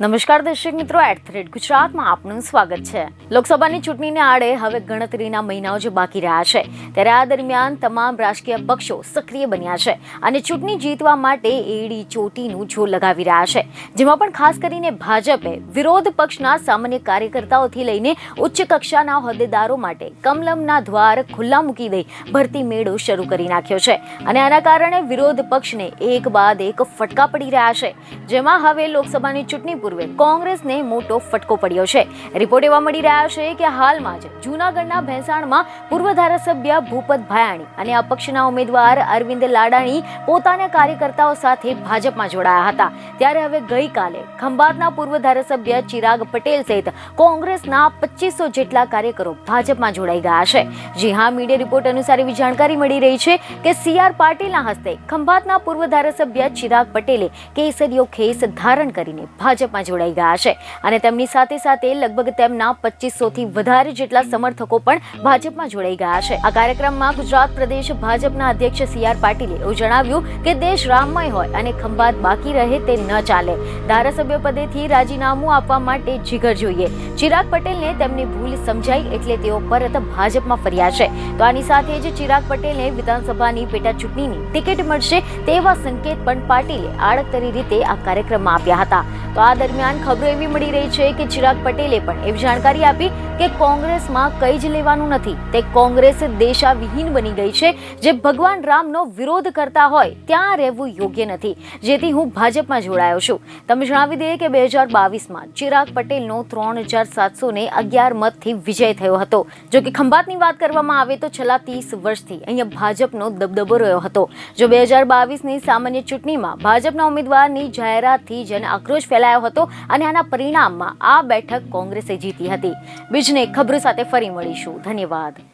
નમસ્કાર દર્શક મિત્રો એટ થ્રેડ ગુજરાતમાં આપનું સ્વાગત છે. લોકસભાની ચૂંટણીને આડે હવે ગણતરીના મહિનાઓ જે બાકી રહ્યા છે, ત્યારે આ દરમિયાન તમામ રાજકીય પક્ષો સક્રિય બન્યા છે અને ચૂંટણી જીતવા માટે એડી ચોટીનું જોર લગાવી રહ્યા છે. જેમાં પણ ખાસ કરીને ભાજપે વિરોધ પક્ષના સામાન્ય કાર્યકર્તાઓથી લઈને ઉચ્ચ કક્ષાના હોદ્દેદારો માટે કમલમના દ્વાર ખુલ્લા મૂકી દઈ ભરતી મેળો શરૂ કરી નાખ્યો છે અને આના કારણે વિરોધ પક્ષને એક બાદ એક ફટકા પડી રહ્યા છે. જેમાં હવે લોકસભાની ચૂંટણી પૂર્વે કોંગ્રેસને મોટો ફટકો પડ્યો છે. રિપોર્ટ એવા મળી રહ્યા છે કે હાલમાં જ જૂનાગઢના ભેંસાણમાં પૂર્વ ધારાસભ્ય ભૂપત ભાયાણી અને અપક્ષના ઉમેદવાર અરવિંદ લાડાણી પોતાના કાર્યકર્તાઓ સાથે ભાજપમાં જોડાયા હતા. ત્યારે હવે ગઈકાલે ખંભાતના પૂર્વ ધારાસભ્ય ચિરાગ પટેલ સહિત કોંગ્રેસના પચીસો જેટલા કાર્યકરો ભાજપમાં જોડાઈ ગયા છે. જી હા, મીડિયા રિપોર્ટ અનુસાર એવી જાણકારી મળી રહી છે કે સી આર પાટીલના હસ્તે ખંભાતના પૂર્વ ધારાસભ્ય ચિરાગ પટેલે કેસરીઓ ખેસ ધારણ કરીને ભાજપમાં જોડાઈ ગયા છે. અને તેમની સાથે સાથે લગભગ તેમના પચીસોથી વધારે જેટલા સમર્થકો પણ ભાજપમાં જોડાઈ ગયા છે. આ કાર્યક્રમમાં ગુજરાત પ્રદેશ ભાજપના અધ્યક્ષ સી આર પાટીલે એવું જણાવ્યું કે દેશ રામમય હોય અને ખંભાત બાકી રહે તે ન ચાલે. ધારાસભ્ય પદેથી રાજીનામું આપવા માટે જીગર જોઈએ. ચિરાગ પટેલને તેમની ભૂલ સમજાઈ એટલે તેઓ પરત ભાજપમાં ફર્યા છે. તો આની સાથે જ ચિરાગ પટેલને વિધાનસભાની પેટા ચૂંટણીની ટિકિટ મળશે તેવા સંકેત પણ પાટીલે આડતરી રીતે આ કાર્યક્રમમાં આપ્યા હતા. તો આ દરમિયાન ખબરો એવી મળી રહી છે કે ચિરાગ પટેલે પણ એવી જાણકારી આપી કે કોંગ્રેસમાં કંઈ જ લેવાનું નથી. તે કોંગ્રેસ દેશાવિહીન બની ગઈ છે. જે ભગવાન રામનો વિરોધ કરતા હોય, ત્યાં રહેવું યોગ્ય નથી. જેથી હું ભાજપમાં જોડાયો છું. તમે જણાવી દઈએ કે બે હજાર બાવીસમાં ચિરાગ પટેલનો ત્રણ હજાર સાતસો ને અગિયાર મતથી વિજય થયો હતો. જો કે ખંભાતની વાત કરવામાં આવે તો છેલ્લા ત્રીસ વર્ષથી અહીંયા ભાજપનો દબદબો રહ્યો હતો. જો બે હજાર બાવીસની સામાન્ય ચૂંટણીમાં ભાજપના ઉમેદવારની જાહેરાતથી જેને આક્રોશ ફેલાયો હતો અને આના પરિણામમાં આ બેઠક કોંગ્રેસે જીતી હતી. બીજને ખબરો સાથે ફરી મળીશું. ધન્યવાદ.